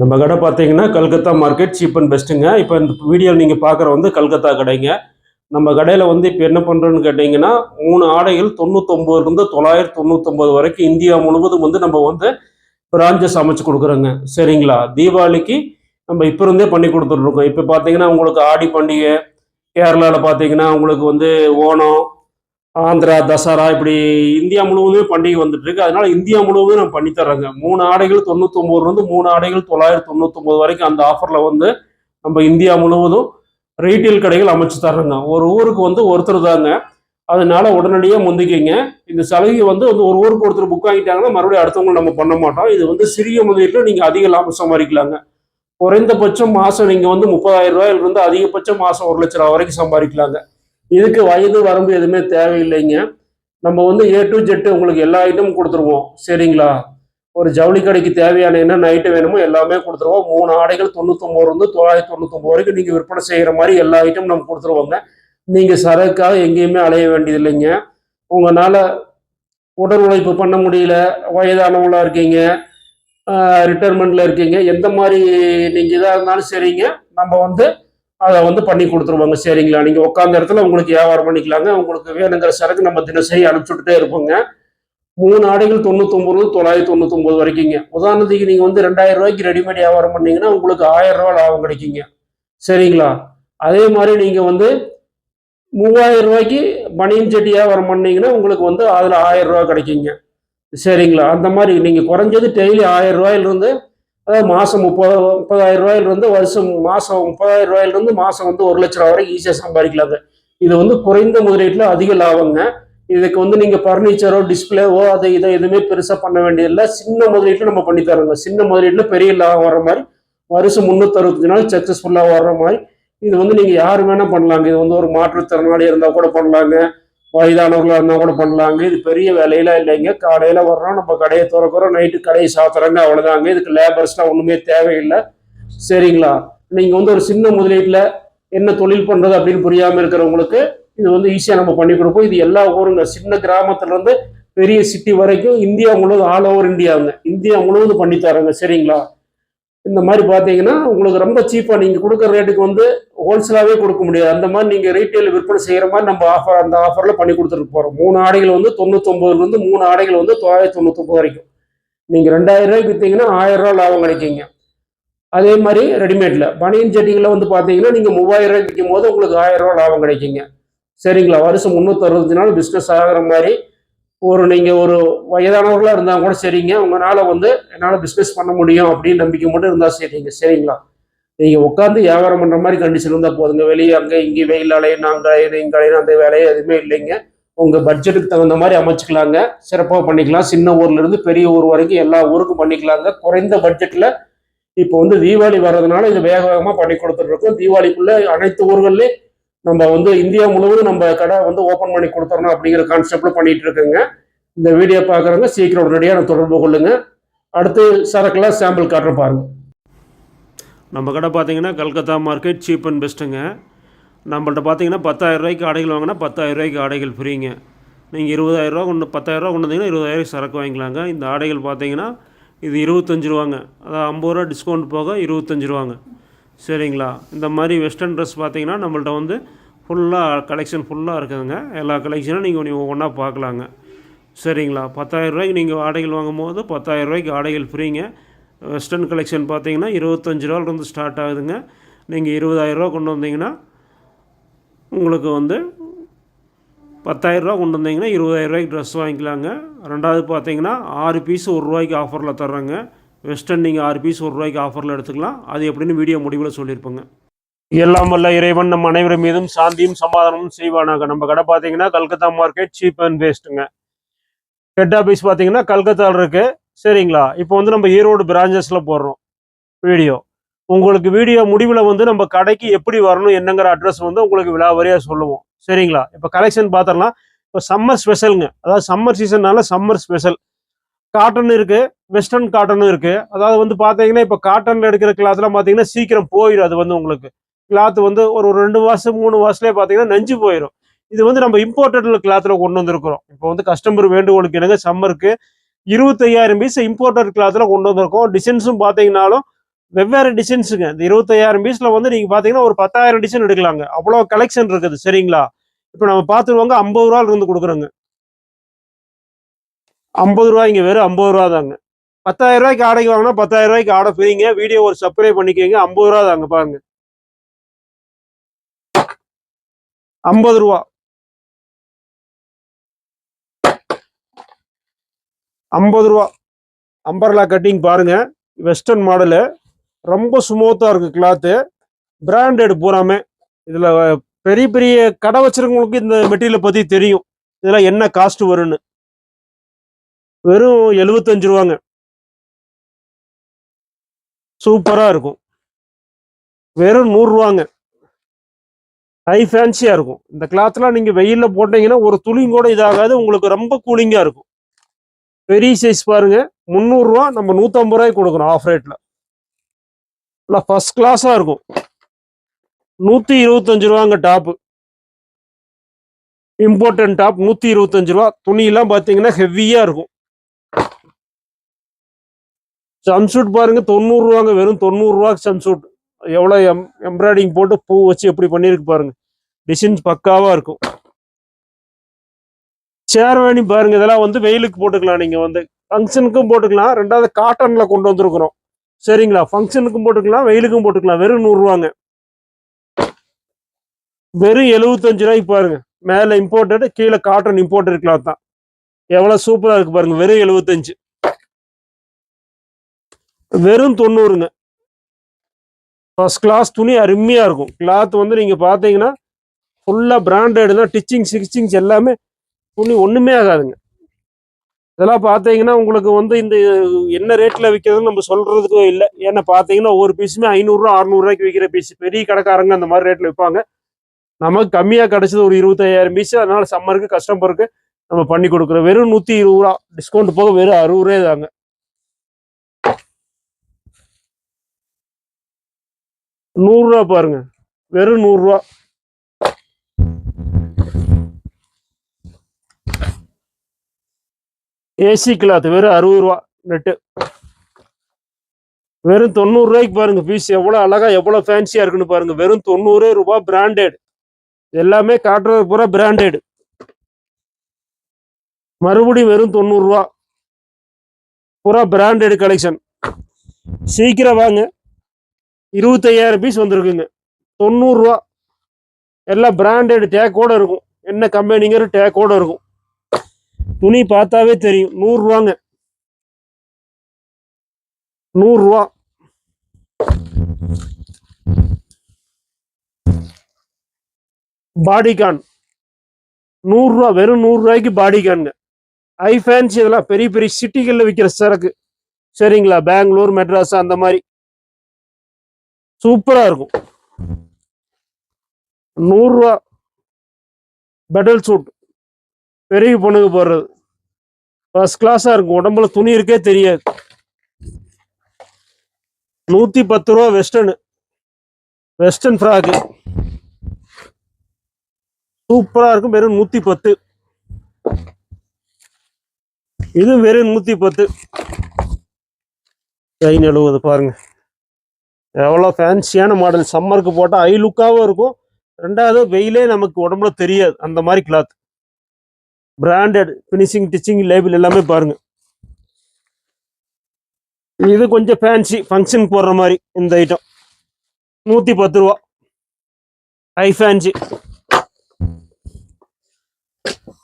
நம்ம கடை பார்த்தீங்கன்னா கல்கத்தா மார்க்கெட் சீப் அண்ட் பெஸ்ட்டுங்க இப்போ இந்த வீடியோ நீங்கள் பார்க்குற வந்து கல்கத்தா கடைங்க. நம்ம கடையில் வந்து இப்போ என்ன பண்ணுறோன்னு கேட்டிங்கன்னா மூணு ஆடைகள் தொண்ணூத்தொம்பதுலேருந்து தொள்ளாயிரத்தி தொண்ணூத்தொம்பது வரைக்கும் இந்தியா முழுவதும் வந்து நம்ம வந்து பிராஞ்சஸ் அமைச்சு கொடுக்குறோங்க. சரிங்களா? தீபாவளிக்கு நம்ம இப்போ இருந்தே பண்ணி கொடுத்துட்ருக்கோம் இப்போ பார்த்தீங்கன்னா உங்களுக்கு ஆடி பண்டிகை கேரளாவில் பார்த்தீங்கன்னா உங்களுக்கு வந்து ஓணம் ஆந்திரா தசரா இப்படி இந்தியா முழுவதுமே பண்டிகை வந்துட்டு இருக்கு. அதனால இந்தியா முழுவதும் நம்ம பண்ணி தர்றோங்க. மூணு ஆடைகள் தொண்ணூத்தொம்பதுல இருந்து மூணு ஆடைகள் தொள்ளாயிரத்தி தொண்ணூத்தொம்பது வரைக்கும் அந்த ஆஃபர்ல வந்து நம்ம இந்தியா முழுவதும் ரீட்டைல் கடைகள் அமைச்சு தர்றோங்க. ஒரு ஊருக்கு வந்து ஒருத்தர் தாங்க. அதனால உடனடியாக முந்திக்கிங்க. இந்த சலுகை வந்து வந்து ஒரு ஊருக்கு ஒருத்தர் புக் வாங்கிட்டாங்கன்னா மறுபடியும் அடுத்தவங்க நம்ம பண்ண மாட்டோம். இது வந்து சிறிய முதலீட்டில் நீங்கள் அதிக லாபம் சம்பாதிக்கலாங்க. குறைந்தபட்சம் மாதம் நீங்கள் வந்து முப்பதாயிரம் ரூபாயிலிருந்து அதிகபட்சம் மாதம் ஒரு லட்ச ரூபா வரைக்கும் சம்பாதிக்கலாங்க. இதுக்கு வயது வரம்பு எதுவுமே தேவையில்லைங்க. நம்ம வந்து ஏ டு ஜெட்டு உங்களுக்கு எல்லா ஐட்டமும் கொடுத்துருவோம். சரிங்களா? ஒரு ஜவுளி கடைக்கு தேவையான என்ன நைட்டு வேணுமோ எல்லாமே கொடுத்துருவோம். மூணு ஆடைகள் தொண்ணூத்தொம்பது இருந்து தொள்ளாயிரத்தி தொண்ணூத்தொம்பது வரைக்கும் நீங்கள் விற்பனை செய்கிற மாதிரி எல்லா ஐட்டமும் நம்ம கொடுத்துருவோங்க. நீங்கள் சரக்காக எங்கேயுமே அலைய வேண்டியதில்லைங்க. உங்களால் உடல் உழைப்பு பண்ண முடியல. வயதானவங்களாக இருக்கீங்க. ரிட்டைர்மெண்ட்டில் இருக்கீங்க. எந்த மாதிரி நீங்கள் இதாக இருந்தாலும் சரிங்க. நம்ம வந்து அதை வந்து பண்ணி கொடுத்துருவாங்க. சரிங்களா? நீங்கள் உட்காந்த இடத்துல உங்களுக்கு வியாபாரம் பண்ணிக்கலாங்க. உங்களுக்கு வேணுங்கிற சரக்கு நம்ம தினசரி அனுப்பிச்சுட்டே இருப்போங்க. மூணு ஆடைகள் தொண்ணூத்தொம்பது தொள்ளாயிரத்தி தொண்ணூத்தொம்பது வரைக்குங்க. உதாரணத்துக்கு நீங்கள் வந்து ரெண்டாயிரம் ரூபாய்க்கு ரெடிமேட் வியாபாரம் பண்ணீங்கன்னா உங்களுக்கு ஆயிரம் ரூபா லாபம் கிடைக்குங்க. சரிங்களா? அதே மாதிரி நீங்கள் வந்து மூவாயிரம் ரூபாய்க்கு பனியன் செட்டி வியாபாரம் பண்ணீங்கன்னா உங்களுக்கு வந்து அதில் ஆயிரம் ரூபா கிடைக்குங்க. சரிங்களா? அந்த மாதிரி நீங்கள் குறைஞ்சது டெய்லி ஆயிரம் ரூபாயிலிருந்து அதாவது மாதம் முப்பது முப்பதாயிரம் ரூபாயிலிருந்து வருஷம் மாதம் முப்பதாயிரம் ரூபாயிலிருந்து மாதம் வந்து ஒரு லட்ச ரூபா வரைக்கும் ஈஸியாக சம்பாதிக்கலாங்க. இது வந்து குறைந்த முதலீட்டில் அதிக லாபங்க. இதுக்கு வந்து நீங்கள் ஃபர்னிச்சரோ டிஸ்பிளேவோ அதை இதை எதுவுமே பெருசாக பண்ண வேண்டியதில்லை. சின்ன முதலீட்டில் நம்ம பண்ணி தரோங்க சின்ன முதலீட்டில் பெரிய லாபம் வர மாதிரி வருஷம் முந்நூற்றறுபத்தஞ்சு நாள் சக்ஸஸ்ஃபுல்லாக வர்ற மாதிரி இது வந்து நீங்கள் யார் வேணால் பண்ணலாங்க. இது வந்து ஒரு மாற்றுத்திறனாளி இருந்தால் கூட பண்ணலாங்க. வயதானவர்களாக இருந்தால் கூட பண்ணலாங்க. இது பெரிய வேலையெல்லாம் இல்லைங்க. காலையில் வர்றோம் நம்ம கடையை திறக்கிறோம் நைட்டு கடையை சாத்துறாங்க அவ்வளோதாங்க இதுக்கு லேபர்ஸ்லாம் ஒன்றுமே தேவையில்லை. சரிங்களா? நீங்கள் வந்து ஒரு சின்ன முதலீட்டில் என்ன தொழில் பண்ணுறது அப்படின்னு புரியாமல் இருக்கிறவங்களுக்கு இது வந்து ஈஸியாக நம்ம பண்ணி கொடுப்போம். இது எல்லா ஊருங்க. சின்ன கிராமத்துலேருந்து பெரிய சிட்டி வரைக்கும் இந்தியா முழுவதும் ஆல் ஓவர் இந்தியாவுங்க இந்தியா முழுவதும் பண்ணி தரோங்க சரிங்களா? இந்த மாதிரி பார்த்தீங்கன்னா உங்களுக்கு ரொம்ப சீப்பாக நீங்கள் கொடுக்குற ரேட்டுக்கு வந்து ஹோல்சேலாகவே கொடுக்க முடியாது. அந்த மாதிரி நீங்கள் ரீட்டைல் விற்பனை செய்கிற மாதிரி நம்ம ஆஃபர் அந்த ஆஃபரில் பண்ணி கொடுத்துட்டு போகிறோம் மூணு ஆடைகள் வந்து தொண்ணூத்தொம்பதுலேருந்து மூணு ஆடைகள் வந்து தொள்ளாயிரத்தி தொண்ணூத்தொம்பது வரைக்கும். நீங்கள் ரெண்டாயிரம் ரூபாய்க்கு விற்றீங்கன்னா ஆயிரம் ரூபா லாபம் கிடைக்குங்க. அதே மாதிரி ரெடிமேடில் பனியன் செட்டிங்கில் வந்து பார்த்தீங்கன்னா நீங்கள் மூவாயிரம் ரூபாய்க்கு விற்கும் போது உங்களுக்கு ஆயிரம் ரூபா லாபம் கிடைக்குங்க. சரிங்களா? வருஷம் முந்நூற்றறுபத்தஞ்சு நாள் பிஸ்னஸ் ஆகிற மாதிரி ஒரு நீங்கள் ஒரு வயதானவர்களாக இருந்தால் கூட சரிங்க. உங்களால் வந்து என்னால் பிஸ்னஸ் பண்ண முடியும் அப்படின்னு நம்பிக்கை மட்டும் இருந்தால் சரிங்க சரிங்களா? நீங்கள் உட்காந்து வியாபாரம் பண்ணுற மாதிரி கண்டிஷன் இருந்தால் போதுங்க. வெளியே அங்கே இங்கே வெயில் அலையணும் அங்கே இங்கே அந்த வேலையை எதுவுமே இல்லைங்க. உங்கள் பட்ஜெட்டுக்கு தகுந்த மாதிரி அமைச்சுக்கலாங்க. சிறப்பாக பண்ணிக்கலாம். சின்ன ஊர்லேருந்து பெரிய ஊர் வரைக்கும் எல்லா ஊருக்கும் பண்ணிக்கலாங்க. குறைந்த பட்ஜெட்டில் இப்போ வந்து தீபாவளி வர்றதுனால இது வேக வேகமாக பண்ணி கொடுத்துட்ருக்கோம் தீபாவளிக்குள்ளே அனைத்து ஊர்கள்லேயும் நம்ம வந்து இந்தியா முழுவதும் நம்ம கடை வந்து ஓப்பன் பண்ணி கொடுத்துறணும் அப்படிங்கிற கான்செப்ட்ல பண்ணிட்டு இருக்குங்க. இந்த வீடியோ பார்க்குறவங்க சீக்கிரம் உடனடியாக தொடர்பு கொள்ளுங்க. அடுத்து சரக்குலாம் சாம்பிள் காட்டுற பாருங்க. நம்ம கடை பார்த்தீங்கன்னா கல்கத்தா மார்க்கெட் சீப் அண்ட் பெஸ்ட்டுங்க நம்மள்ட்ட பார்த்தீங்கன்னா பத்தாயிரம் ரூபாய்க்கு ஆடைகள் வாங்கினா பத்தாயிரம் ரூபாய்க்கு ஆடைகள் ஃப்ரீங்க நீங்கள் இருபதாயிரம் ரூபா கொண்டு பத்தாயிரம் ரூபா கொண்டு வந்தீங்கன்னா இருபதாயிரம் சரக்கு வாங்கிக்கலாங்க. இந்த ஆடைகள் பார்த்தீங்கன்னா இது இருபத்தஞ்சு ரூபாங்க. அதாவது ஐம்பது ரூபா டிஸ்கவுண்ட் போக இருபத்தஞ்சு ரூபாங்க. சரிங்களா? இந்த மாதிரி வெஸ்டர்ன் ட்ரெஸ் பார்த்தீங்கன்னா நம்மள்ட்ட வந்து ஃபுல்லாக கலெக்ஷன் ஃபுல்லாக இருக்குதுங்க. எல்லா கலெக்ஷனும் நீங்கள் நீங்கள் ஒவ்வொன்றா பார்க்கலாங்க. சரிங்களா? பத்தாயிரம் ரூபாய்க்கு நீங்கள் ஆடைகள் வாங்கும்போது பத்தாயிரம் ரூபாய்க்கு ஆடைகள் ஃப்ரீங்க. வெஸ்டர்ன் கலெக்ஷன் பார்த்தீங்கன்னா இருபத்தஞ்சி ரூபாலேருந்து ஸ்டார்ட் ஆகுதுங்க. நீங்கள் இருபதாயிரரூவா கொண்டு வந்தீங்கன்னா உங்களுக்கு வந்து பத்தாயிரரூவா கொண்டு வந்தீங்கன்னா இருபதாயிரரூவாய்க்கு ட்ரெஸ் வாங்கிக்கலாங்க. ரெண்டாவது பார்த்தீங்கன்னா ஆறு பீஸ் ஒரு ரூபாய்க்கு ஆஃபரில் தர்றாங்க. வெஸ்டர்ன் நீங்கள் ஆறு பீஸ் ஒரு ரூபாய்க்கு ஆஃபரில் எடுத்துக்கலாம். அது எப்படின்னு வீடியோ முடிவில் சொல்லியிருப்போங்க. எல்லாம் வல்ல இறைவன் நம்ம அனைவரும் மீதும் சாந்தியும் சமாதானமும் செய்வானாங்க நம்ம கடை பார்த்தீங்கன்னா கல்கத்தா மார்க்கெட் சீப் அண்ட் பேஸ்ட்டுங்க ஹெட் ஆஃபீஸ் பார்த்தீங்கன்னா கல்கத்தாவில் இருக்குது சரிங்களா? இப்போ வந்து நம்ம ஈரோடு பிரான்ச்சஸில் போடுறோம். வீடியோ உங்களுக்கு வீடியோ முடிவில் வந்து நம்ம கடைக்கு எப்படி வரணும் என்னங்கிற அட்ரஸ் வந்து உங்களுக்கு விலாவரியாக சொல்லுவோம். சரிங்களா? இப்போ கலெக்ஷன் பார்த்துடலாம் இப்போ சம்மர் ஸ்பெஷலுங்க அதாவது சம்மர் சீசன்னால சம்மர் ஸ்பெஷல் காட்டன் இருக்குது வெஸ்டர்ன் காட்டனும் இருக்குது அதாவது வந்து பார்த்தீங்கன்னா இப்போ காட்டனில் எடுக்கிற கிளாத்லாம் பார்த்தீங்கன்னா சீக்கிரம் போயிடும் அது வந்து உங்களுக்கு. கிளாத் வந்து ஒரு ஒரு ரெண்டு மாதம் மூணு மாதத்துலேயே பார்த்தீங்கன்னா நஞ்சு போயிடும் இது வந்து நம்ம இம்போர்ட்டட் கிளாத்தில் கொண்டு வந்திருக்கிறோம். இப்போ வந்து கஸ்டமர் வேண்டுகோளுக்கு என்னங்க சம்மருக்கு இருபத்தையாயிரம் பீஸ் இம்போர்ட்டட் கிளாத்தில் கொண்டு வந்திருக்கோம். டிசைன்ஸும் பார்த்தீங்கன்னாலும் வெவ்வேறு டிசைன்ஸுங்க இந்த இருபத்தையாயிரம் பீஸில் வந்து நீங்கள் பார்த்தீங்கன்னா ஒரு பத்தாயிரம் டிசைன் எடுக்கலாங்க. அவ்வளோ கலெக்ஷன் இருக்குது சரிங்களா? இப்போ நம்ம பார்த்துருவாங்க ஐம்பது ரூபால இருந்து கொடுக்குறோங்க. ஐம்பது ரூபாய்ங்க வெறும் ஐம்பது ரூபா தாங்க. பத்தாயிரம் ரூபாய்க்கு ஆடைக்கு வாங்கினா பத்தாயிரம் ரூபாய்க்கு ஆடை ஃப்ரீங்க வீடியோ ஒரு சப்ஸ்கிரைப் பண்ணிக்கோங்க. ஐம்பது ரூபா தாங்க பாருங்க. ஐம்பது ரூபா. ஐம்பது ரூபா. அம்பர்லா கட்டிங் பாருங்க. வெஸ்டர்ன் மாடலு ரொம்ப ஸ்மூத்தாக இருக்கு கிளாத்து பிராண்டட் பூராமே. இதில் பெரிய பெரிய கடை வச்சிருக்கவங்களுக்கு இந்த மெட்டீரியலை பற்றி தெரியும். இதெல்லாம் என்ன காஸ்ட் வரும்னு. வெறும் எழுபத்தஞ்சு ரூபாங்க. சூப்பராக இருக்கும். வெறும் நூறுரூவாங்க ஹை ஃபேன்சியாக இருக்கும். இந்த கிளாத்லாம் நீங்கள் வெயிலில் போட்டீங்கன்னா ஒரு துளியும் கூட இதாகாது. உங்களுக்கு ரொம்ப கூலிங்காக இருக்கும். பெரிய சைஸ் பாருங்க. முந்நூறுரூவா நம்ம நூற்றம்பது ரூபாய்க்கு கொடுக்குறோம் ஆஃப் ரேட்டில் நல்லா ஃபர்ஸ்ட் கிளாஸாக இருக்கும். நூற்றி இருபத்தஞ்சு ரூபாங்க டாப்பு இம்பார்ட்டன்ட் டாப் நூற்றி இருபத்தஞ்சு ரூபா. துணியெல்லாம் பார்த்தீங்கன்னா ஹெவியாக இருக்கும். சம்சூட் பாருங்க தொண்ணூறு ரூபாங்க வெறும் தொண்ணூறு ரூபா ஜம்சூட் எவ்வளோ எம் எம்ப்ராய்டிங் போட்டு பூ வச்சு எப்படி பண்ணியிருக்கு பாருங்க. டிசைன்ஸ் பக்காவாக இருக்கும். சேர்வாணி பாருங்க இதெல்லாம் வந்து வெயிலுக்கு போட்டுக்கலாம் நீங்கள் வந்து. ஃபங்க்ஷனுக்கும் போட்டுக்கலாம் ரெண்டாவது காட்டனில் கொண்டு வந்திருக்கிறோம். சரிங்களா? ஃபங்க்ஷனுக்கும் போட்டுக்கலாம் வெயிலுக்கும் போட்டுக்கலாம். வெறும் நூறுரூவாங்க வெறும் எழுபத்தஞ்சு ரூபாய்க்கு பாருங்க. மேலே இம்போர்ட்டடு கீழே காட்டன் இம்போர்ட்டட் கிளாத் தான் எவ்வளோ சூப்பராக இருக்குது பாருங்க வெறும் எழுபத்தஞ்சு வெறும் தொண்ணூறுங்க. ஃபர்ஸ்ட் கிளாஸ் துணி அருமையாக இருக்கும். கிளாத் வந்து நீங்கள் பார்த்தீங்கன்னா ஃபுல்லாக பிராண்டட் தான் டிச்சிங் சிக்ஸ்டிங்ஸ் எல்லாமே துணி ஒன்றுமே ஆகாதுங்க. இதெல்லாம் பார்த்தீங்கன்னா உங்களுக்கு வந்து இந்த என்ன ரேட்டில் விற்கிறதுன்னு நம்ம சொல்கிறதுக்கு இல்லை. ஏன்னா பார்த்தீங்கன்னா ஒவ்வொரு பீஸுமே ஐநூறுரூவா அறுநூறுவாய்க்கு விற்கிற பீஸ் பெரிய கடைக்காரங்க அந்த மாதிரி ரேட்டில் விற்பாங்க நமக்கு கம்மியாக கிடச்சது ஒரு இருபத்தையாயிரம் பீஸ் அதனால் சம்மருக்கு கஸ்டமருக்கு நம்ம பண்ணி கொடுக்குறோம். வெறும் நூற்றி இருபது ரூபா டிஸ்கவுண்ட் போக வெறும் அறுபது ரூபாய் தாங்க. நூறுரூவா பாருங்க. வெறும் நூறுரூவா. ஏசி கிளாத் வெறும் அறுபது ரூபா நெட்டு வெறும் தொண்ணூறு ரூபாய்க்கு பாருங்க பீஸ் எவ்வளோ அழகா எவ்வளோ ஃபேன்சியா இருக்குன்னு பாருங்க. வெறும் தொண்ணூறு ரூபாய் பிராண்டட் எல்லாமே காட்டுறது பூரா பிராண்டட் மறுபடியும் வெறும் தொண்ணூறு ரூபா பூரா பிராண்டட் கலெக்ஷன் சீக்கிரம் வாங்க. இருபத்தையாயிரம் பீஸ் வந்திருக்குங்க தொண்ணூறுரூவா எல்லாம் பிராண்டட் டேக்கோட இருக்கும். என்ன கம்பெனிங்கிற டேக்கோட இருக்கும். துணி பார்த்தாவே தெரியும். நூறுரூவாங்க நூறுரூவா பாடிகான் நூறுரூவா வெறும் நூறுரூவாய்க்கு பாடிகான்ங்க ஐ ஃபேன்சி இதெல்லாம் பெரிய பெரிய சிட்டிகளில் விற்கிற சரக்கு. சரிங்களா? பெங்களூர் மெட்ராஸ் அந்த மாதிரி. சூப்பராக இருக்கும். நூறுரூவா பெடல் சூட் பெரிய பொண்ணுக்கு போடுறது. ஃபர்ஸ்ட் கிளாஸாக இருக்கும். உடம்புல துணி இருக்கே தெரியாது. நூற்றி பத்து ரூபா வெஸ்டர்னு வெஸ்டர்ன் ஃப்ராக்கு சூப்பராக இருக்கும். வெறும் நூற்றி பத்து. இது வெறும் நூற்றி பத்து. செயின் எழுபது பாருங்க. எவ்வளோ ஃபேன்சியான மாடல் சம்மருக்கு போட்டால் ஐ லுக்காகவும் இருக்கும். ரெண்டாவது வெயிலே நமக்கு உடம்புல தெரியாது. அந்த மாதிரி cloth branded finishing stitching label எல்லாமே பாருங்கள் இது கொஞ்சம் ஃபேன்சி ஃபங்க்ஷன் போடுற மாதிரி இந்த ஐட்டம் நூற்றி பத்து ரூபா. ஐ ஃபேன்சி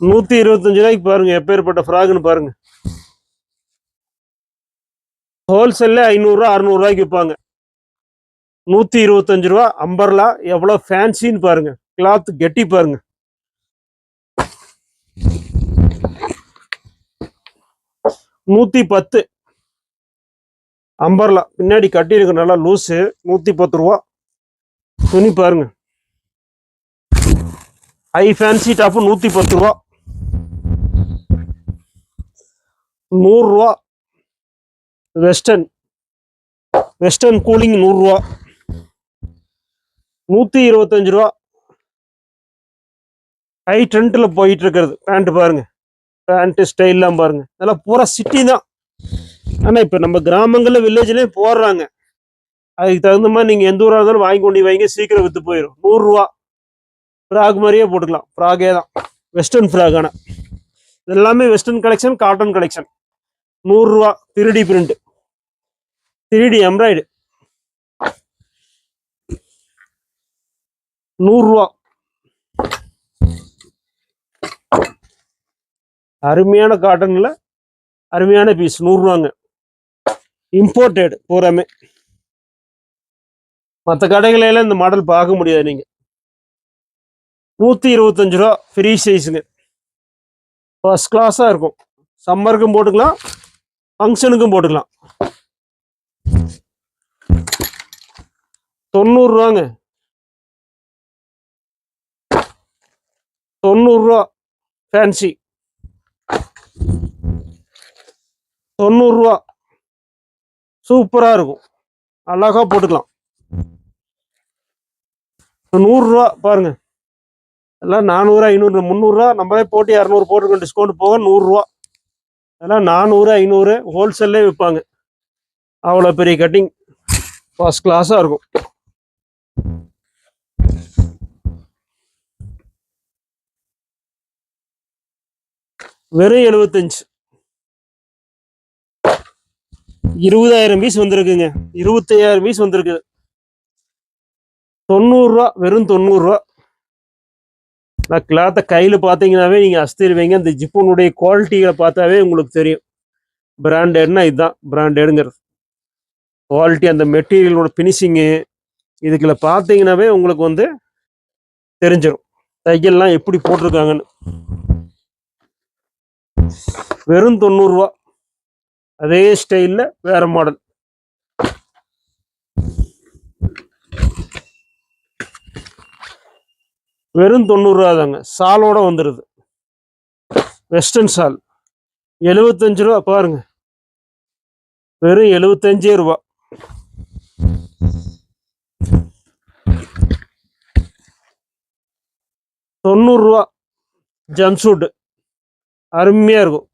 நூற்றி இருபத்தஞ்சு ரூபாய்க்கு பாருங்கள் எப்பேற்பட்ட ஃப்ராக்னு பாருங்கள் ஹோல்சேல்ல ஐநூறுரூவா அறுநூறுவாய்க்கு விற்பாங்க. நூற்றி இருபத்தஞ்சு ரூபா அம்பர்லா எவ்வளோ ஃபேன்சின்னு பாருங்க. கிளாத் கெட்டி பாருங்க. நூற்றி பத்து. அம்பர்லா பின்னாடி கட்டியிருக்கு நல்லா லூஸு நூற்றி பத்து ரூபா. துணி பாருங்க. ஹை ஃபேன்சி டாப்பு நூற்றி பத்து ரூபா. நூறுரூவா வெஸ்டர்ன் வெஸ்டர்ன் கூலிங் நூறுரூவா நூற்றி இருபத்தஞ்சு ரூபா. ஹை ட்ரெண்டில் போயிட்டு இருக்கிறது பேண்ட் பாருங்க. பேண்ட்டு ஸ்டைல்லாம் பாருங்க. இதெல்லாம் பூரா சிட்டி தான். ஆனால் இப்போ நம்ம கிராமங்களில் வில்லேஜ்லேயும் போடுறாங்க. அதுக்கு தகுந்த மாதிரி நீங்கள் எந்த ஊராக இருந்தாலும் வாங்கி கொண்டு வைங்க. சீக்கிரம் விற்று போயிடும் நூறுரூவா ஃப்ராக் மாதிரியே போட்டுக்கலாம். ஃப்ராகே தான். வெஸ்டர்ன் ஃப்ராக் ஆனால் இது எல்லாமே வெஸ்டர்ன் கலெக்ஷன் காட்டன் கலெக்ஷன் நூறுரூவா திருடி பிரிண்ட் திருடி எம்ப்ராய்டு நூறுரூவா அருமையான காட்டனில் அருமையான பீஸ் நூறுரூவாங்க இம்போர்ட்டட் பூராமே. மற்ற கடைகளெல்லாம் இந்த மாடல் பார்க்க முடியாது நீங்கள் நூற்றி இருபத்தஞ்சு ரூபா ஃப்ரீ சைஸுங்க ஃபஸ்ட் கிளாஸாக இருக்கும். சம்மருக்கும் போட்டுக்கலாம் ஃபங்க்ஷனுக்கும் போட்டுக்கலாம். தொண்ணூறுரூவாங்க தொண்ணூறுரூவா. ஃபேன்சி தொண்ணூறுரூவா. சூப்பராக இருக்கும். அழகா போட்டுக்கலாம். நூறுரூவா பாருங்க. எல்லாம் நானூறு ஐநூறு முந்நூறுரூவா. நம்மளே போட்டு இரநூறு போட்டுருக்கோம். டிஸ்கவுண்ட் போக நூறுரூவா. அதெல்லாம் நானூறு ஐநூறு ஹோல்சேல்லே விற்பாங்க அவ்வளோ பெரிய கட்டிங் ஃபஸ்ட் கிளாஸாக இருக்கும். வெறும் எழுபத்தஞ்சு இருபதாயிரம் பீஸ் வந்திருக்குங்க. இருபத்தையாயிரம் பீஸ் வந்திருக்கு. தொண்ணூறுரூவா வெறும் தொண்ணூறுரூவா. நான் கிளாத்தை கையில் பார்த்தீங்கன்னாவே நீங்கள் அஸ்திருவீங்க. அந்த ஜிப்புனுடைய குவாலிட்டிகளை பார்த்தாவே உங்களுக்கு தெரியும். பிராண்டட்னா இதுதான். பிராண்டடுங்கிறது குவாலிட்டி அந்த மெட்டீரியலோட ஃபினிஷிங்கு இதுக்குள்ள பார்த்தீங்கன்னாவே உங்களுக்கு வந்து தெரிஞ்சிடும் தையல்லாம் எப்படி போட்டிருக்காங்கன்னு. வெறும் தொண்ணூறுரூவா அதே ஸ்டைலில் வேற மாடல் வெறும் தொண்ணூறுரூவா தாங்க. சாலோட வந்துடுது வெஸ்டர்ன் சால். எழுபத்தஞ்சு ரூபா பாருங்க. வெறும் எழுபத்தஞ்சே ரூபா. தொண்ணூறுரூவா ஜம்சூட்டு அருமையாக இருக்கும்.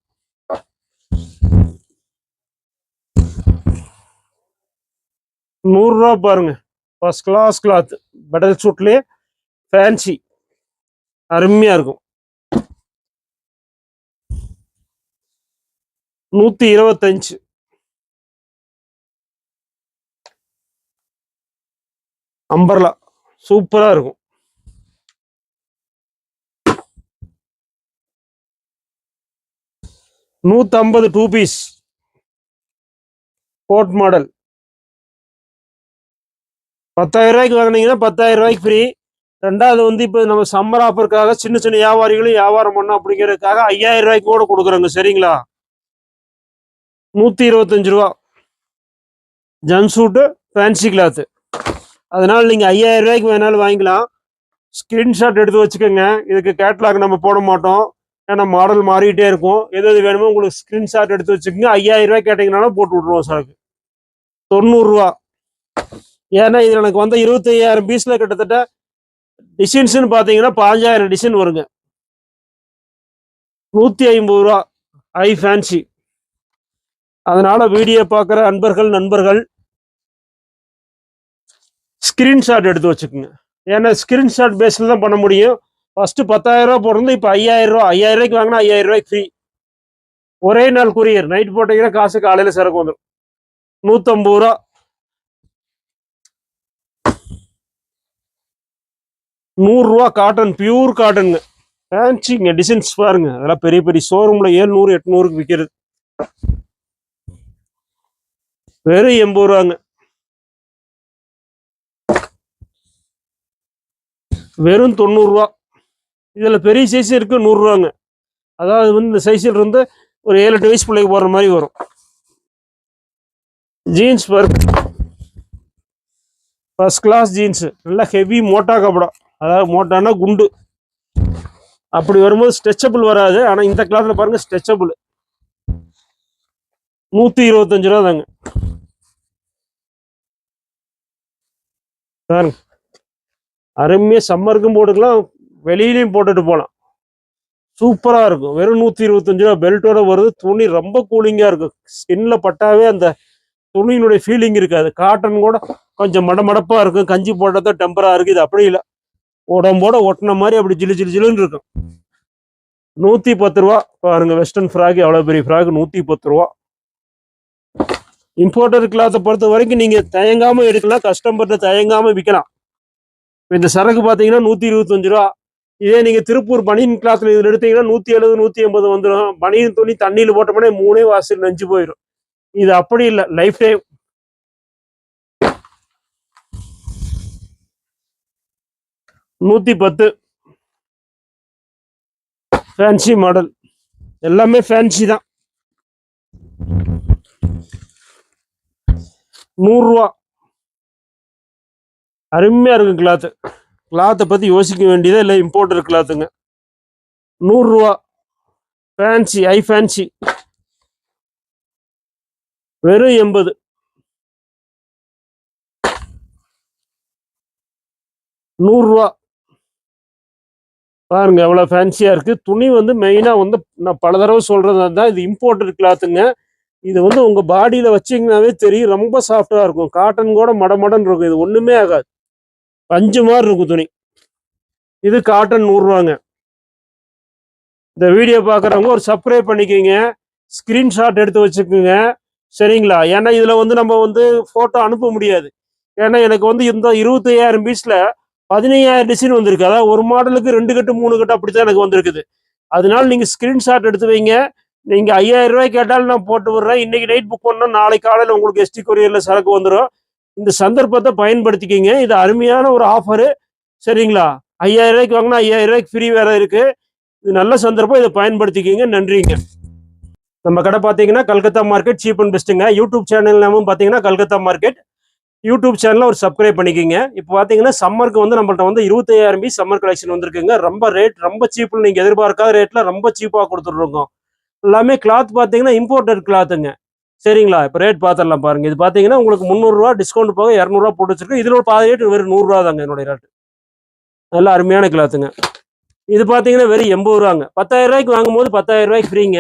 நூறுரூவா பாருங்க. ஃபர்ஸ்ட் கிளாஸ் கிளாத் பெடல் சூட்லேயே ஃபேன்சி அருமையாக இருக்கும். நூற்றி இருபத்தஞ்சு. அம்பர்லா சூப்பராக இருக்கும். நூற்றம்பது டூ பீஸ் கோட் மாடல் பத்தாயிரம் ரூபாய்க்கு வாங்கினீங்கன்னா பத்தாயிரம் ரூபாய்க்கு ஃப்ரீ ரெண்டாவது வந்து இப்போ நம்ம சம்மர் ஆஃபருக்காக சின்ன சின்ன வியாபாரிகளும் வியாபாரம் பண்ணோம் அப்படிங்கிறதுக்காக ஐயாயிரம் ரூபாய்க்கு கூட கொடுக்குறோங்க. சரிங்களா? நூற்றி இருபத்தஞ்சு ரூபா. ஜம்சூட்டு ஃபேன்சி கிளாத்து அதனால நீங்கள் ஐயாயிரம் ரூபாய்க்கு வேணாலும் வாங்கிக்கலாம். ஸ்க்ரீன்ஷாட் எடுத்து வச்சுக்கோங்க. இதுக்கு கேட்லாக் நம்ம போட மாட்டோம். ஏன்னா மாடல் மாறிக்கிட்டே இருக்கும். எது எது வேணுமோ உங்களுக்கு ஸ்க்ரீன்ஷாட் எடுத்து வச்சுக்கோங்க. ஐயாயிரம் ரூபாய் கேட்டிங்கனாலும் போட்டு விட்ருவோம் சாருக்கு தொண்ணூறுரூவா ஏன்னா இதில் எனக்கு வந்து இருபத்தையாயிரம் பீஸில் கிட்டத்தட்ட டிசைன்ஸ்னு பார்த்தீங்கன்னா பாஞ்சாயிரம் டிசைன் வருங்க. நூற்றி ஐம்பது ரூபா. ஐ ஃபேன்சி அதனால் வீடியோ பார்க்குற அன்பர்கள் நண்பர்கள் ஸ்கிரீன்ஷாட் எடுத்து வச்சுக்கோங்க. ஏன்னா ஸ்கிரீன்ஷாட் பேஸில் தான் பண்ண முடியும். ஃபர்ஸ்ட் பத்தாயிரம் ரூபா போடுறது இப்போ ஐயாயிரம் ரூபா ஐயாயிரம் ரூபாய்க்கு வாங்கினா ஐயாயிரம் ரூபாய்க்கு ஃப்ரீ ஒரே நாள் குரியர் நைட் போட்டீங்கன்னா காசு காலையில் சிறக்கு வந்துடும் நூற்றம்பது ரூபா. நூறுரூவா காட்டன் பியூர் காட்டனுங்க ஃபேன்சிங்க டிசைன்ஸ் பாருங்க. அதெல்லாம் பெரிய பெரிய ஷோரூம்ல ஏழ்நூறு எட்நூறுக்கு விற்கிறது வெறும் எண்பது ரூபாங்க. வெறும் தொண்ணூறுரூவா இதில் பெரிய சைஸ் இருக்குது நூறுரூவாங்க. அதாவது வந்து இந்த சைஸில் இருந்து ஒரு ஏழு எட்டு வயசு பிள்ளைக்கு போடுற மாதிரி வரும். ஜீன்ஸ் பாருங்க ஃபர்ஸ்ட் கிளாஸ் ஜீன்ஸு நல்லா ஹெவி மோட்டா கப்படம் அதாவது மோட்டானா குண்டு. அப்படி வரும்போது ஸ்ட்ரெச்சபிள் வராது. ஆனால் இந்த கிளாத்தில் பாருங்க ஸ்ட்ரெச்சபிள் நூற்றி இருபத்தஞ்சு ரூபா தாங்க. பாருங்க. அருமையாக சம்மருக்கும் போட்டுக்கலாம். வெளியிலையும் போட்டுட்டு போகலாம் சூப்பராக இருக்கும். வெறும் நூற்றி இருபத்தஞ்சு ரூபா பெல்ட்டோட வருது. துணி ரொம்ப கூலிங்காக இருக்கும் ஸ்கின்ல பட்டாவே அந்த துணியினுடைய ஃபீலிங் இருக்காது. காட்டன் கூட கொஞ்சம் மடமடப்பாக இருக்கும். கஞ்சி போட்டதோ டெம்பராக இருக்குது இது அப்படி இல்லை. உடம்போட ஒட்டின மாதிரி அப்படி ஜிலு ஜிலு ஜிலுன்னு இருக்கும். நூற்றி பத்து ரூபா. பாருங்க வெஸ்டர்ன் ஃப்ராக் எவ்வளோ பெரிய ஃப்ராக் நூற்றி பத்து ரூபா. இம்போர்ட்டர் கிளாத்தை பொறுத்த வரைக்கும் நீங்கள் தயங்காமல் எடுக்கலாம். கஸ்டமர்கிட்ட தயங்காமல் விற்கலாம் இந்த சரக்கு பார்த்தீங்கன்னா நூற்றி இருபத்தஞ்சு ரூபா. இதே நீங்க திருப்பூர் பனியன் கிளாத்ல இதுல எடுத்தீங்கன்னா நூத்தி எழுபது நூத்தி எண்பது வந்துடும் பனியன் துணி தண்ணியில போட்டோம்னா மூணே வாசல் நெஞ்சு போயிடும் இது அப்படி இல்லை. லைஃப் டைம் நூத்தி பத்து. ஃபேன்சி மாடல் எல்லாமே ஃபேன்சி தான். நூறுரூவா அருமையா இருக்கும் கிளாத்து கிளாத்தை பற்றி யோசிக்க வேண்டியதே இல்லை. இம்போர்ட்டர் கிளாத்துங்க நூறுரூவா. ஃபேன்சி ஐ ஃபேன்சி வெறும் எண்பது. நூறுரூவா. பாருங்க எவ்வளோ ஃபேன்சியாக இருக்கு. துணி வந்து மெயினாக வந்து நான் பல தடவை சொல்றது தான் இது இம்போர்ட்டட் கிளாத்துங்க இது வந்து உங்க பாடியில வச்சிங்கனாவே தெரியும். ரொம்ப சாஃப்டா இருக்கும். காட்டன் கூட மடமடன்னு இருக்கும். இது ஒன்றுமே ஆகாது. பஞ்சு மாதிரி இருக்கும் துணி. இது காட்டன் நூறுரூவாங்க. இந்த வீடியோ பார்க்குறவங்க ஒரு சப்ஸ்கிரைப் பண்ணிக்கோங்க. ஸ்க்ரீன்ஷாட் எடுத்து வச்சுக்கோங்க. சரிங்களா? ஏன்னா இதில் வந்து நம்ம வந்து ஃபோட்டோ அனுப்ப முடியாது. ஏன்னா எனக்கு வந்து இந்த இருபத்தையாயிரம் பீஸில் பதினையாயிரம் டிசைன் வந்திருக்கு. அதாவது ஒரு மாடலுக்கு ரெண்டு கட்டு மூணு கட்டு அப்படி தான் எனக்கு வந்திருக்குது. அதனால நீங்கள் ஸ்க்ரீன்ஷாட் எடுத்து வைங்க. நீங்கள் ஐயாயிரம் ரூபாய் கேட்டாலும் நான் போட்டு விடுறேன். இன்னைக்கு நைட் புக் பண்ணால் நாளைக்கு காலையில் உங்களுக்கு எஸ்டி கொரியரில் சரக்கு வந்துடும் இந்த சந்தர்ப்பத்தை பயன்படுத்திக்கிங்க. இது அருமையான ஒரு ஆஃபரு சரிங்களா? ஐயாயிரம் ரூபாய்க்கு வாங்கினா ஐயாயிரம் ரூபாய்க்கு ஃப்ரீ வேற இருக்கு. இது நல்ல சந்தர்ப்பம். இதை பயன்படுத்திக்கிங்க. நன்றிங்க. நம்ம கடை பார்த்தீங்கன்னா கல்கத்தா மார்க்கெட் சீப் அண்ட் பெஸ்ட்டுங்க யூடியூப் சேனல் நாமும் பார்த்தீங்கன்னா கல்கத்தா மார்க்கெட் யூடியூப் சேனலில் ஒரு சப்ஸ்கிரைப் பண்ணிக்கிங்க. இப்போ பார்த்தீங்கன்னா சம்மருக்கு வந்து நம்மள்ட்ட வந்து இருபத்தையாயிரம் பி சம்மர் கலெக்ஷன் வந்திருக்குங்க. ரொம்ப ரேட் ரொம்ப சீப்பில் நீங்கள் எதிர்பார்க்காத ரேட்டில் ரொம்ப சீப்பாக கொடுத்துட்ருக்கோம். எல்லாமே கிளாத் பார்த்தீங்கன்னா இம்போர்ட்டட் கிளாத்துங்க சரிங்களா? இப்போ ரேட் பார்த்துடலாம் பாருங்க. இது பார்த்தீங்கன்னா உங்களுக்கு முந்நூறுரூவா டிஸ்கவுண்ட் போக இரநூறுவா போட்டு வச்சிருக்கு இதில் ஒரு பாதி ரேட்டு வெறும் நூறுரூவா தாங்க என்னுடைய ரேட்டு நல்லா அருமையான கிளாத்துங்க இது பார்த்தீங்கன்னா வெறும் எண்பது ரூபாங்க. பத்தாயிரம் ரூபாய்க்கு வாங்கும்போது பத்தாயிரம் ரூபாய்க்கு ஃப்ரீங்க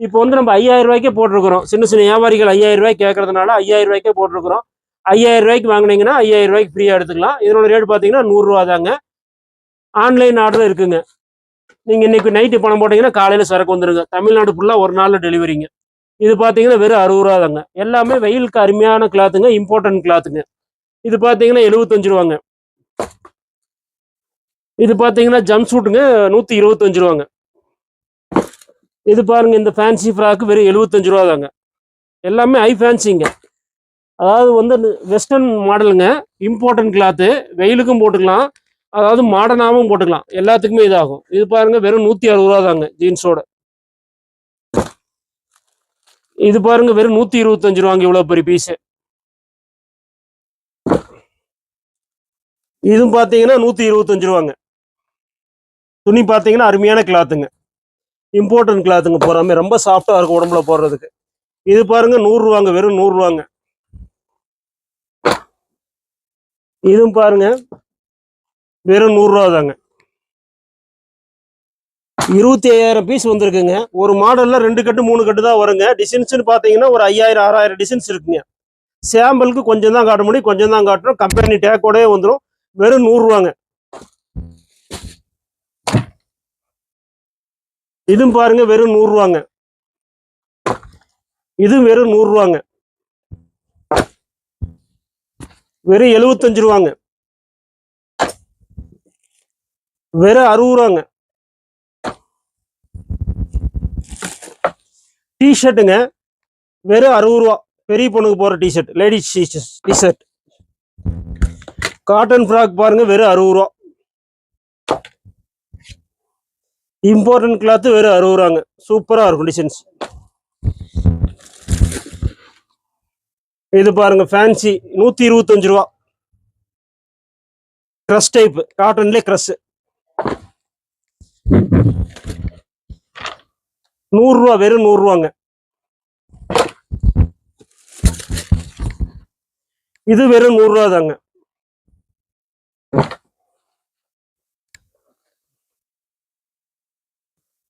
இப்போ வந்து நம்ம ஐயாயிரம் ரூபாய்க்கே போட்டிருக்கிறோம். சின்ன சின்ன வியாபாரிகள் ஐயாயிரம் ரூபாய்க்கு கேட்கறதுனால ஐயாயிரம் ரூபாய்க்கே போட்டிருக்கிறோம். ஐயாயிரம் ரூபாய்க்கு வாங்குனீங்கன்னா ஐயாயிரம் ரூபாய்க்கு ஃப்ரீயாக எடுத்துக்கலாம். இதனோட ரேட் பார்த்தீங்கன்னா நூறுரூவா தாங்க. ஆன்லைன் ஆர்டர் இருக்குங்க. நீங்கள் இன்னைக்கு நைட்டு பணம் போட்டிங்கன்னா காலையில் சரக்கு வந்துடுங்க தமிழ்நாடு ஃபுல்லாக ஒரு நாளில் டெலிவரிங்க இது பார்த்தீங்கன்னா வெறும் அறுபது ரூபா தாங்க. எல்லாமே வெயிலுக்கு அருமையான கிளாத்துங்க இம்பார்ட்டன்ட் கிளாத்துங்க இது பார்த்தீங்கன்னா எழுபத்தஞ்சு ரூபாங்க. இது பார்த்தீங்கன்னா ஜம்ப் சூட்டுங்க நூற்றி இருபத்தஞ்சு ரூபாங்க. இது பாருங்க இந்த ஃபேன்சி ஃப்ராக்கு வெறும் எழுபத்தஞ்சு ரூபா தாங்க. எல்லாமே ஹை ஃபேன்சிங்க அதாவது வந்து வெஸ்டர்ன் மாடலுங்க இம்பார்ட்டன்ட் கிளாத்து வெயிலுக்கும் போட்டுக்கலாம். அதாவது மாடர்னாகவும் போட்டுக்கலாம். எல்லாத்துக்குமே இதாகும். இது பாருங்க வெறும் நூற்றி அறுபது ரூபா தாங்க ஜீன்ஸோட இது பாருங்க வெறும் நூற்றி இருபத்தஞ்சு ரூபாங்க இவ்வளோ பெரிய பீஸு இதுவும் பார்த்தீங்கன்னா நூற்றி இருபத்தஞ்சு ரூபாங்க. துணி பார்த்தீங்கன்னா அருமையான கிளாத்துங்க இம்பார்ட்டன்ட் கிளாத்துங்க போறாம ரொம்ப சாஃப்டா இருக்கும் உடம்புல போடுறதுக்கு. இது பாருங்க நூறு ரூபாங்க வெறும் நூறு ரூபாங்க. இதுவும் பாருங்க வெறும் நூறு ரூபா தாங்க இருபத்தி ஐயாயிரம் பீஸ் வந்திருக்குங்க. ஒரு மாடலில் ரெண்டு கட்டு மூணு கட்டு தான் வருங்க. டிசைன்ஸ்னு பார்த்தீங்கன்னா ஒரு ஐயாயிரம் ஆறாயிரம் டிசைன்ஸ் இருக்குங்க. சாம்பிளுக்கு கொஞ்சம் தான் காட்ட முடியும் கொஞ்சம் தான் காட்டுறோம். கம்பெனி டேக்கோடே வந்துடும் வெறும் நூறுரூவாங்க. இதுவும் பாருங்க வெறும் நூறுரூவாங்க. இதுவும் வெறும் நூறுரூவாங்க. வெறும் எழுபத்தஞ்சு ரூபாங்க. வெறும் அறுபது ரூபாங்க. டிஷர்ட்டுங்க வெறும் அறுபது ரூபா. பெரிய பொண்ணுக்கு போகிற t shirt ladies t shirt cotton frock பாருங்க வெறும் அறுபது ரூபா. இம்பார்ட்டன்ட் கிளாத்து வெறும் அறுபது ரூபாங்க. சூப்பராக இருக்கும் டிசைன்ஸ் இது பாருங்க ஃபேன்சி நூற்றி இருபத்தஞ்சு ரூபா. க்ரஷ் டைப் காட்டன்லேயே க்ரஷ் நூறு ரூபா வெறும் நூறுரூவாங்க. இது வெறும் நூறு ரூபா தாங்க.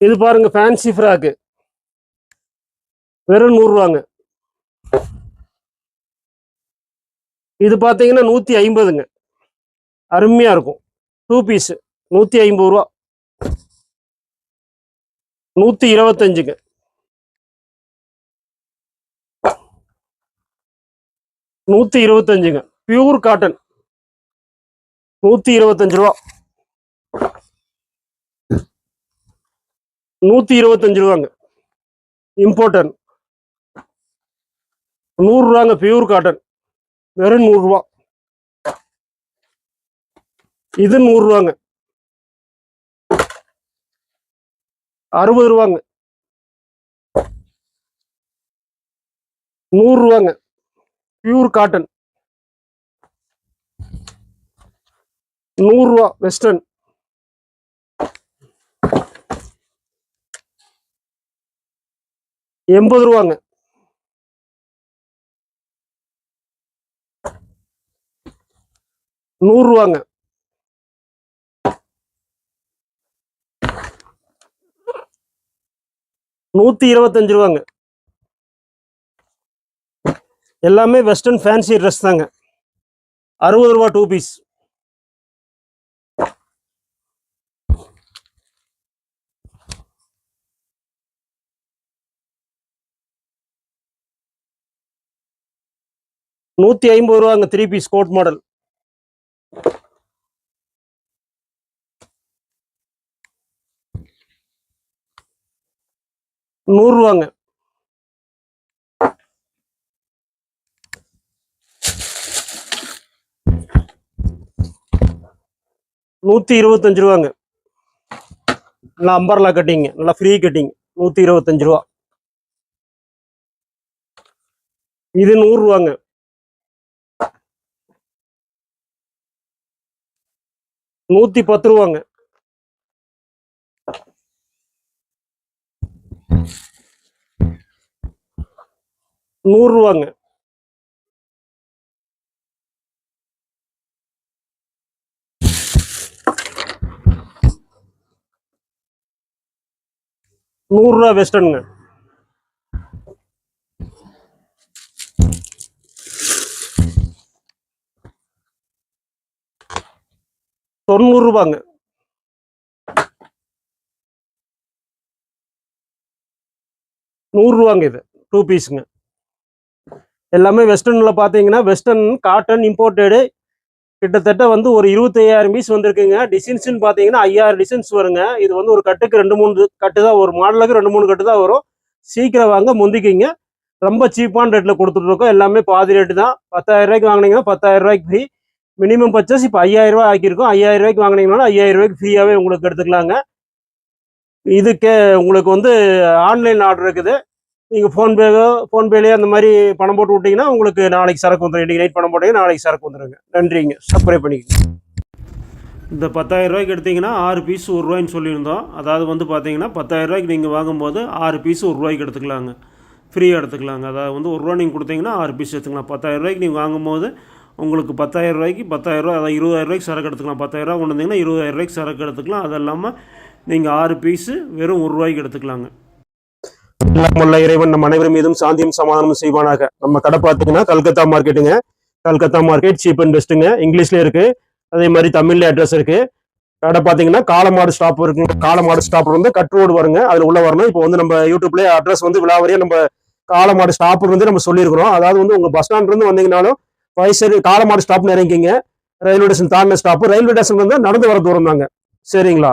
இது பாருங்க ஃபேன்சி ஃப்ராக்கு வெறும் நூறுரூவாங்க. இது பார்த்தீங்கன்னா நூற்றி ஐம்பதுங்க. அருமையாக இருக்கும். டூ பீஸு நூற்றி ஐம்பது ரூபா. நூற்றி இருபத்தஞ்சுங்க நூற்றி இருபத்தஞ்சுங்க பியூர் காட்டன் நூற்றி இருபத்தஞ்சு ரூபா. நூற்றி இருபத்தஞ்சு ரூபாங்க. இம்போர்ட்டன் நூறுரூவாங்க பியூர் காட்டன் வெறும் நூறுரூவா இது நூறுரூவாங்க அறுபது ரூபாங்க. நூறுரூவாங்க பியூர் காட்டன் நூறுரூவா வெஸ்டர்ன் எண்பது ரூபாங்க. நூறுரூவாங்க நூற்றி இருபத்தஞ்சு ரூபாங்க. எல்லாமே வெஸ்டர்ன் ஃபேன்சி ட்ரெஸ் தாங்க. அறுபது ரூபா டூ பீஸ் நூற்றி ஐம்பது ரூபாங்க த்ரீ பீஸ் கோட் மாடல் நூறுரூவாங்க. நூற்றி இருபத்தஞ்சு ரூபாங்க நல்லா அம்பர்லா கட்டிங்க நல்லா ஃப்ரீ கட்டிங் நூற்றி இருபத்தஞ்சு ரூபா இது நூறுரூவாங்க. நூற்றி பத்து ரூபாங்க நூறுரூவாங்க. நூறுரூவா வெஸ்டர்னுங்க தொண்ணூறு ரூபாங்க நூறுரூவாங்க இது டூ பீஸுங்க எல்லாமே வெஸ்டர்னில் பார்த்தீங்கன்னா வெஸ்டர்ன் காட்டன் இம்போர்ட்டடு கிட்டத்தட்ட வந்து ஒரு இருபத்தையாயிரம் பீஸ் வந்திருக்குங்க. டிசைன்ஸ்னு பார்த்தீங்கன்னா ஐயாயிரம் டிசைன்ஸ் வருங்க. இது வந்து ஒரு கட்டுக்கு ரெண்டு மூணு கட்டு தான் ஒரு மாடலுக்கு ரெண்டு மூணு கட்டு தான் வரும். சீக்கிரம் வாங்க முந்திக்கிங்க. ரொம்ப சீப்பான ரேட்டில் கொடுத்துட்ருக்கோம் எல்லாமே பாதி ரேட்டு தான். பத்தாயிரம் ரூபாய்க்கு வாங்கினீங்கன்னா பத்தாயிரம் ரூபாய்க்கு ஃப்ரீ மினிமம் பர்ச்சேஸ் இப்போ ஐயாயிரம் ரூபாய் ஆக்கியிருக்கோம். ஐயாயிரம் ரூபாய்க்கு வாங்கினீங்கன்னா ஐயாயிரம் ரூபாய்க்கு ஃப்ரீயாகவே உங்களுக்கு எடுத்துக்கலாங்க. இதுக்கு உங்களுக்கு வந்து ஆன்லைன் ஆர்டர் இருக்குது. நீங்கள் ஃபோன்பேவோ ஃபோன்பேலேயோ அந்த மாதிரி பணம் போட்டு விட்டீங்கன்னா உங்களுக்கு நாளைக்கு சரக்கு வந்துடும் இன்றைக்கி நைட் பணம் போட்டீங்கன்னா நாளைக்கு சரக்கு வந்துடுங்க நன்றிங்க. சப்ளை பண்ணிக்கோங்க. இந்த பத்தாயிரம் ரூபாய்க்கு எடுத்தீங்கன்னா ஆறு பீஸ் ஒரு ரூபாய்ன்னு சொல்லியிருந்தோம். அதாவது வந்து பார்த்தீங்கன்னா பத்தாயிரம் ரூபாய்க்கு நீங்கள் வாங்கும்போது ஆறு பீஸ் ஒரு ரூபாய்க்கு எடுத்துக்கலாங்க. ஃப்ரீயாக எடுத்துக்கலாங்க. அதாவது வந்து ஒரு ரூபா நீங்கள் கொடுத்தீங்கன்னா ஆறு பீஸ் எடுத்துக்கலாம். பத்தாயிரம் ரூபாய்க்கு நீங்கள் வாங்கும்போது உங்களுக்கு பத்தாயிரம் ரூபாய்க்கு பத்தாயிரம் ரூபா அதாவது இருபதாயிரம் ரூபாய்க்கு சரக்கு எடுத்துக்கலாம். பத்தாயிரம் ரூபா கொண்டு வந்தீங்கன்னா இருபதாயிரம் ரூபாய்க்கு சரக்கு எடுத்துக்கலாம். அது இல்லாமல் நீங்கள் ஆறு பீஸு வெறும் ஒரு ரூபாய்க்கு எடுத்துக்கலாங்க. எல்லாமுள்ள இறைவன் நம்ம அனைவரும் மீதும் சாந்தியும் சமாதானமும் செய்வானாக. நம்ம கடை பார்த்தீங்கன்னா கல்கத்தா மார்க்கெட்டுங்க. கல்கத்தா மார்க்கெட் சீப் அண்ட் பெஸ்ட்டுங்க இங்கிலீஷ்ல இருக்கு. அதே மாதிரி தமிழ்ல அட்ரஸ் இருக்கு. கடை பார்த்தீங்கன்னா காலமாடு ஸ்டாப் இருக்குங்க. காலமாடு ஸ்டாப் வந்து கட் ரோடு வருங்க. அதுல உள்ள வரணும். இப்போ வந்து நம்ம யூடியூப்ல அட்ரஸ் வந்து விழாவறியா நம்ம காலமாடு ஸ்டாப் வந்து நம்ம சொல்லியிருக்கிறோம். அதாவது வந்து உங்க பஸ் ஸ்டாண்ட்ல இருந்து வந்தீங்கனாலும் வயசு காலமாடு ஸ்டாப்னு இறங்கிங்க ரயில்வே ஸ்டேஷன் தாண்டின ஸ்டாப் ரயில்வே ஸ்டேஷன் வந்து நடந்து வர தூரம் தாங்க. சரிங்களா?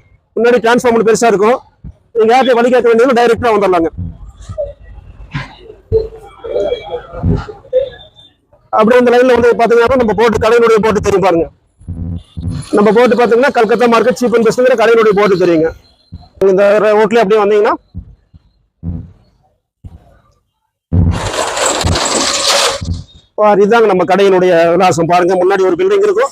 முன்னாடி டிரான்ஸ்ஃபார்ம் பெருசாக இருக்கும். நீங்கள் யார்கிட்ட வழி கேட்க வேண்டியது டைரெக்டாக வந்துடலாங்க. அப்படியே இந்த லைனில் வந்து பார்த்தீங்கன்னா நம்ம போட்டு கடையினுடைய போட்டு தெரியும் பாருங்க. நம்ம போட்டு பார்த்தீங்கன்னா கல்கத்தா மார்க்கெட் சீப் அண்ட் பெஸ்ட்டுங்கிற கடையினுடைய போட்டு தெரியுங்க. இந்த ரோட்லேயே அப்படியே வந்தீங்கன்னா. இதுதாங்க நம்ம கடையினுடைய விலாசம். பாருங்க முன்னாடி ஒரு பில்டிங் இருக்கும்.